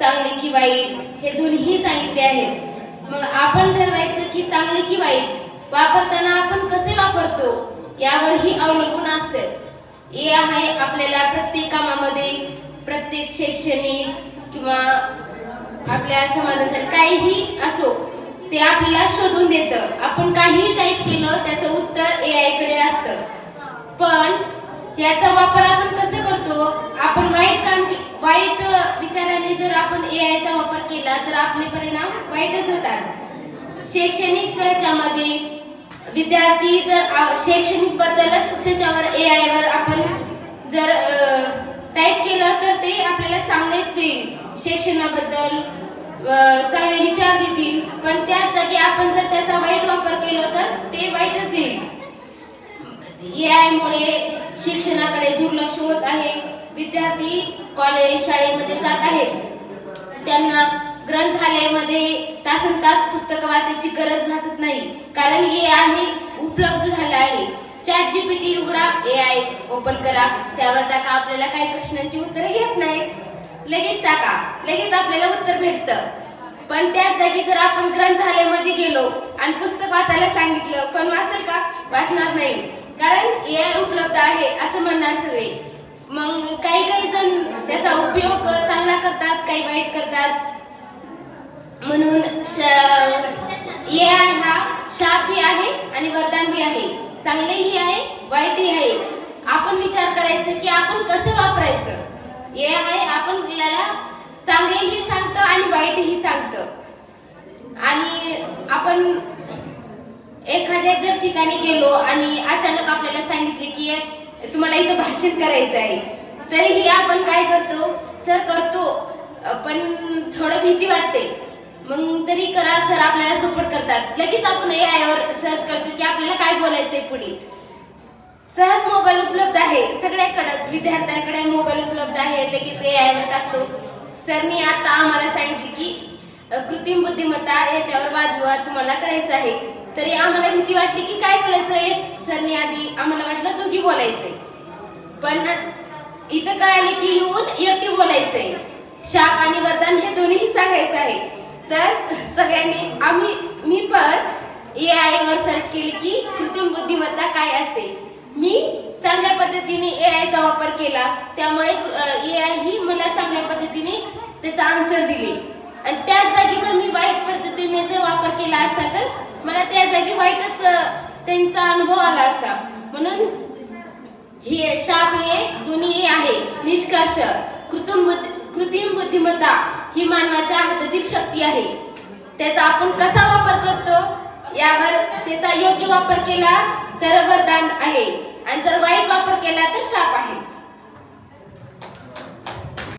चांगले की वाईट हे दोन्ही सांगितले आहेत. मग आपण ठरवायचं की चांगले की वाईट वापरताना आपण कसे वापरतो यावरही अवलंबून असते. ए आहे आपल्याला प्रत्येक कामामध्ये प्रत्येक शैक्षणिक किंवा आपल्या समाजासाठी काहीही असो ते आपल्याला शोधून देतं. आपण काहीही टाईप केलं त्याचं उत्तर ए आयकडे असतं. पण याचा वापर आपण कसं करतो? आपण वाईट काम विचाराने जर आपण ए आयचा वापर केला तर आपले परिणाम वाईटच होतात. शैक्षणिक याच्यामध्ये विद्यार्थी जर शैक्षणिक बद्दलच त्याच्यावर ए वर आपण जर टाईप केलं तर ते आपल्याला चांगलेच देईल. शिक्षणाबद्दल चांगले विचार देतील. पण त्याच जागी आपण जर त्याचा वाईट वापर केला तर ते वाईटच देईल. ए मुळे शिक्षणाकडे दुर्लक्ष होत आहे. विद्यार्थी कॉलेज शाळेमध्ये जात आहेत. त्यांना ग्रंथालयामध्ये तासन तास पुस्तकं वाचायची गरज भासत नाही. कारण ए आहे उपलब्ध झालं आहे. चॅट जीपीटी उघडा ए आय ओपन करा. त्यावर टाका आपल्याला काही प्रश्नांची उत्तरे घेत नाहीत. लगेच टाका. लगेच आपल्याला उत्तर भेटतं. पण त्याच जागी जर आपण ग्रंथालयामध्ये गेलो आणि पुस्तक वाचायला सांगितलं कोण वाचेल का? वाचणार नाही. कारण ए आय उपलब्ध आहे असं म्हणणार सगळे. मग काही काही जण त्याचा उपयोग चांगला करतात काही वाईट करतात. म्हणून ए आय हा शापही आहे आणि वरदान बी आहे. चांगलेही आहे वाईटही आहे. आपण विचार करायचं की आपण कसं वापरायचं? ए आहे आपण याला चांगलेही सांगतं आणि वाईटही सांगतं. आणि आपण एखाद्या जर ठिकाणी गेलो आणि अचानक आपल्याला सांगितले की तुम्हाला इथं भाषण करायचं आहे. तरीही आपण काय करतो? सर करतो पण थोडं भीती वाटते. मग तरी करा सर आपल्याला सपोर्ट करतात. लगेच आपण ए वर सर्च करतो की आपल्याला काय बोलायचंय पुढे. सहज मोबाईल उपलब्ध आहे. सगळ्याकडंच विद्यार्थ्यांकडे मोबाईल उपलब्ध आहे. लगेच ए वर टाकतो. सरनी आता आम्हाला सांगितले की कृत्रिम बुद्धिमत्ता याच्यावर वादविवाद तुम्हाला करायचा आहे. तरी आम्हाला भीती वाटली की काय बोलायचं? एक सरनी आधी आम्हाला वाटलं दोघी बोलायचंय पण इथं कळाले की येऊन एकटी बोलायचंय शाप आणि वरदान हे दोन्हीही सांगायचं आहे. तर सगळ्यांनी आम्ही मी पण ए आय वर सर्च केली की कृत्रिम बुद्धिमत्ता काय असते. मी चांगल्या पद्धतीने ए आयचा वापर केला. त्यामुळे ए आय ही मला चांगल्या पद्धतीने त्याचा आन्सर दिली. आणि त्याच जागी जर मी वाईट पद्धतीने जर वापर केला असता तर मला त्या जागी वाईटच त्यांचा अनुभव आला असता. म्हणून हे शाप हे दोन्ही आहे. निष्कर्ष. कृत्रिम बुद्ध- कृत्रिम बुद्धिमत्ता ही मानवाच्या हातातील शक्ती आहे. त्याचा आपण कसा वापर करतो? यावर त्याचा योग्य वापर केला तर वरदान आहे. आणि जर वाईट वापर केला तर शाप आहे.